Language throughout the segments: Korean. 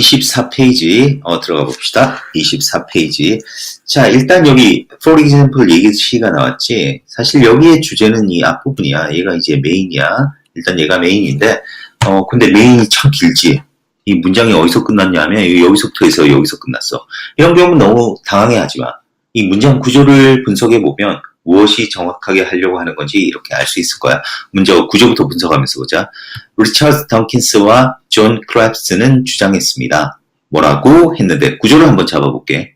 24페이지 어, 들어가 봅시다. 24페이지. 자, 일단 여기 for example 얘기시가 나왔지. 사실 여기의 주제는 이 앞부분이야. 얘가 이제 메인이야. 일단 얘가 메인인데 어 근데 메인이 참 길지. 이 문장이 어디서 끝났냐면 여기서부터 해서 여기서 끝났어. 이런 경우는 너무 당황해하지 마. 이 문장 구조를 분석해 보면 무엇이 정확하게 하려고 하는 건지 이렇게 알 수 있을 거야. 먼저 구조부터 분석하면서 보자. 리처드 덩킨스와 존 크랩스는 주장했습니다. 뭐라고 했는데 구조를 한번 잡아볼게.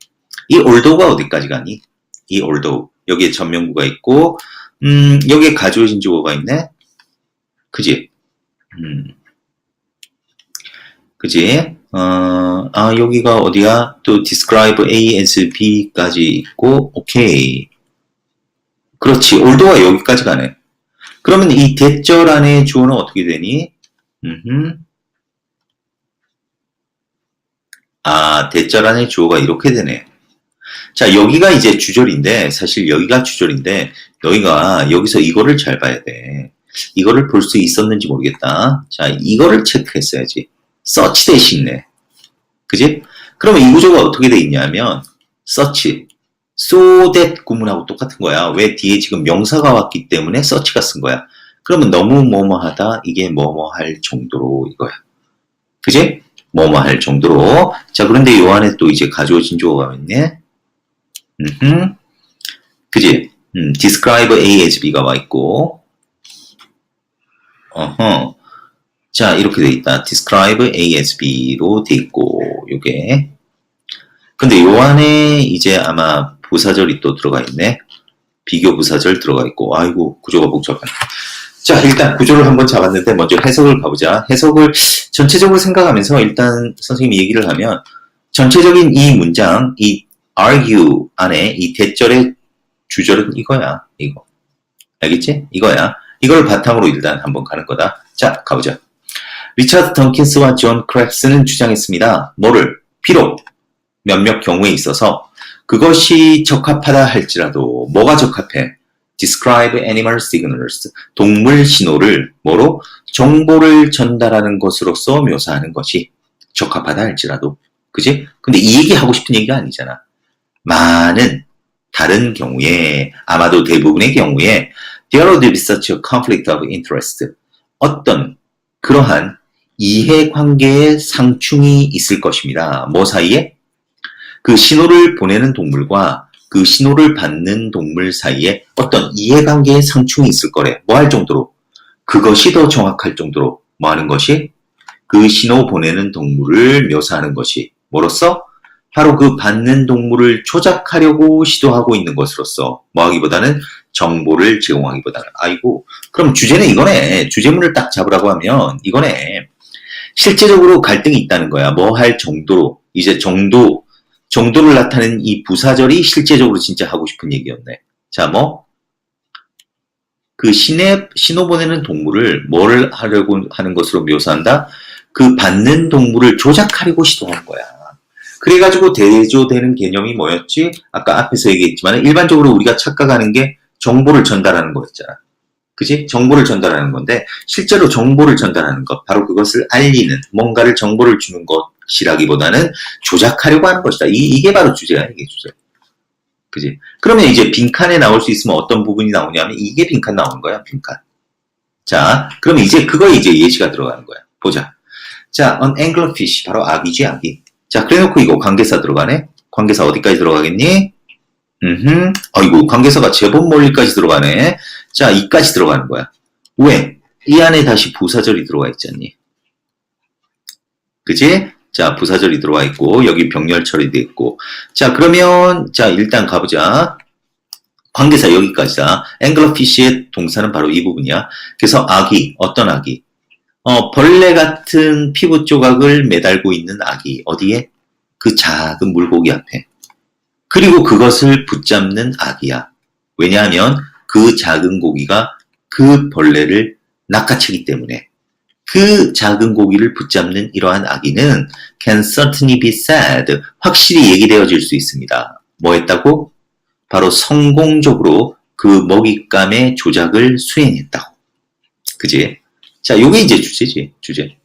이 올도가 어디까지 가니? 이 올도 여기에 전명구가 있고 음 여기에 가주어진 주어가 있네. 그지? 음. 그지? 어, 아, 여기가 어디야? 또 describe A as B까지 있고, 오케이. 그렇지. 올도가 여기까지 가네. 그러면 이 대절 안에 주어는 어떻게 되니? 음흠. 아, 대절 안에 주어가 이렇게 되네. 자, 여기가 이제 주절인데, 사실 여기가 주절인데, 너희가 여기서 이거를 잘 봐야 돼. 이거를 볼 수 있었는지 모르겠다. 자, 이거를 체크했어야지. 서치 대신에. 그지? 그러면 이 구조가 어떻게 돼 있냐면, 서치. So that 구문하고 똑같은 거야. 왜 뒤에 지금 명사가 왔기 때문에 서치가 쓴 거야. 그러면 너무 뭐뭐 하다, 이게 뭐뭐 할 정도로 이거야. 그지? 뭐뭐 할 정도로. 자, 그런데 요 안에 또 이제 가져오진 조어가 있네. 음, 그지? 음, describe A as B가 와 있고, 어허. 자, 이렇게 돼 있다. describe A as B로 돼 있고, 요게. 근데 요 안에 이제 아마 부사절이 또 들어가 있네. 비교 부사절 들어가 있고, 아이고, 구조가 복잡하네. 자, 일단 구조를 한번 잡았는데, 먼저 해석을 가보자. 해석을 전체적으로 생각하면서 일단 선생님이 얘기를 하면, 전체적인 이 문장, 이 argue 안에 이 대절의 주절은 이거야. 이거. 알겠지? 이거야. 이걸 바탕으로 일단 한번 가는 거다. 자, 가보자. 리차드 덩킨스와 존 크랩스는 주장했습니다. 뭐를? 비록 몇몇 경우에 있어서 그것이 적합하다 할지라도 뭐가 적합해? describe animal signals 동물 신호를 뭐로 정보를 전달하는 것으로서 묘사하는 것이 적합하다 할지라도 그지? 근데 이 얘기 하고 싶은 얘기가 아니잖아. 많은 다른 경우에 아마도 대부분의 경우에 there be such a conflict of interest 어떤 그러한 이해관계의 상충이 있을 것입니다. 뭐 사이에? 그 신호를 보내는 동물과 그 신호를 받는 동물 사이에 어떤 이해관계의 상충이 있을 거래. 뭐 할 정도로? 그것이 더 정확할 정도로 뭐 하는 것이? 그 신호 보내는 동물을 묘사하는 것이 뭐로써? 바로 그 받는 동물을 조작하려고 시도하고 있는 것으로서 뭐 하기보다는 정보를 제공하기보다는 아이고 그럼 주제는 이거네 주제문을 딱 잡으라고 하면 이거네 실제적으로 갈등이 있다는 거야 뭐 할 정도로 이제 정도 정도를 나타내는 이 부사절이 실제적으로 진짜 하고 싶은 얘기였네 자 뭐 그 신에 신호 보내는 동물을 뭐를 하려고 하는 것으로 묘사한다 그 받는 동물을 조작하려고 시도하는 거야 그래가지고 대조되는 개념이 뭐였지? 아까 앞에서 얘기했지만 일반적으로 우리가 착각하는 게 정보를 전달하는 거였잖아. 그지? 정보를 전달하는 건데 실제로 정보를 전달하는 것 바로 그것을 알리는 뭔가를 정보를 주는 것 이라기보다는 조작하려고 하는 것이다. 이, 이게 바로 주제야. 이게 주제. 그지? 그러면 이제 빈칸에 나올 수 있으면 어떤 부분이 나오냐면 이게 빈칸 나오는 거야. 빈칸. 자, 그러면 이제 그거에 이제 예시가 들어가는 거야. 보자. 자, an anglerfish 바로 아기지 아기. 자, 그래 놓고 이거 관계사 들어가네? 관계사 어디까지 들어가겠니? 음, 아이고, 관계사가 제법 멀리까지 들어가네. 자, 이까지 들어가는 거야. 왜? 이 안에 다시 부사절이 들어가 있잖니. 그지? 자, 부사절이 들어와 있고, 여기 병렬 처리돼 있고. 자, 그러면, 자, 일단 가보자. 관계사 여기까지다. 앵글러피쉬의 동사는 바로 이 부분이야. 그래서 아기, 어떤 아기? 어, 벌레 같은 피부 조각을 매달고 있는 아기. 어디에? 그 작은 물고기 앞에. 그리고 그것을 붙잡는 아기야. 왜냐하면 그 작은 고기가 그 벌레를 낚아채기 때문에. 그 작은 고기를 붙잡는 이러한 아기는 can certainly be said. 확실히 얘기되어질 수 있습니다. 뭐 했다고? 바로 성공적으로 그 먹잇감의 조작을 수행했다고. 그지? 자, 요게 이제 주제지, 주제.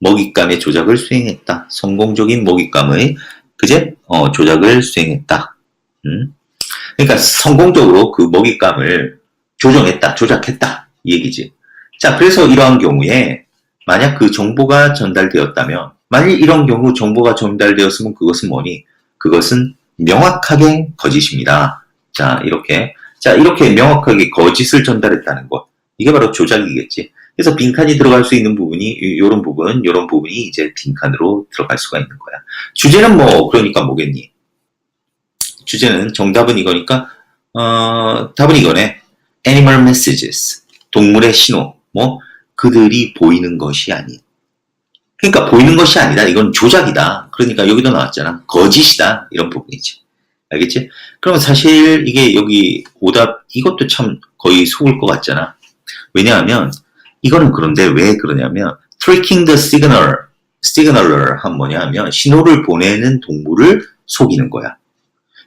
먹잇감의 조작을 수행했다. 성공적인 먹잇감의 그제 어, 조작을 수행했다. 음? 그러니까 성공적으로 그 먹잇감을 조정했다, 조작했다 이 얘기지. 자, 그래서 이러한 경우에 만약 그 정보가 전달되었다면, 만일 이런 경우 정보가 전달되었으면 그것은 뭐니? 그것은 명확하게 거짓입니다. 자, 이렇게. 자, 이렇게 명확하게 거짓을 전달했다는 것. 이게 바로 조작이겠지. 그래서 빈칸이 들어갈 수 있는 부분이, 이런 부분, 이런 부분이 이제 빈칸으로 들어갈 수가 있는 거야. 주제는 뭐, 그러니까 뭐겠니? 주제는 정답은 이거니까, 어, 답은 이거네. Animal messages. 동물의 신호. 뭐, 그들이 보이는 것이 아닌. 그러니까 보이는 것이 아니다. 이건 조작이다. 그러니까 여기도 나왔잖아. 거짓이다. 이런 부분이지. 알겠지? 그러면 사실 이게 여기 오답, 이것도 참 거의 속을 것 같잖아. 왜냐하면, 이거는 그런데 왜 그러냐면, tricking the signal, signaler 한 뭐냐면, 신호를 보내는 동물을 속이는 거야.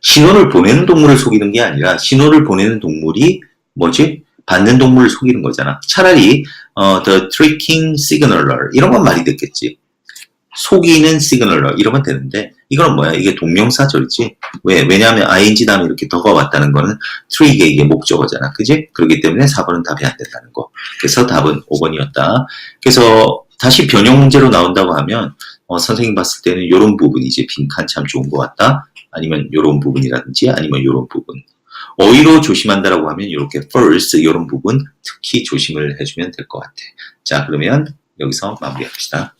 신호를 보내는 동물을 속이는 게 아니라, 신호를 보내는 동물이 뭐지? 받는 동물을 속이는 거잖아. 차라리 어, the tricking signaler 이런 건 말이 됐겠지. 속이는 signaler 이러면 되는데 이거는 뭐야? 이게 동명사절이지. 왜? 왜냐하면 ing 다음에 이렇게 더가 왔다는 거는 trick의 이게 목적어잖아. 그지? 그렇기 때문에 4번은 답이 안 된다는 거. 그래서 답은 5번이었다. 그래서 다시 변형 문제로 나온다고 하면 어, 선생님 봤을 때는 이런 부분이 이제 빈칸 참 좋은 것 같다. 아니면 이런 부분이라든지 아니면 이런 부분. 어휘로 조심한다라고 하면 이렇게 first 이런 부분 특히 조심을 해주면 될 것 같아. 자 그러면 여기서 마무리합시다.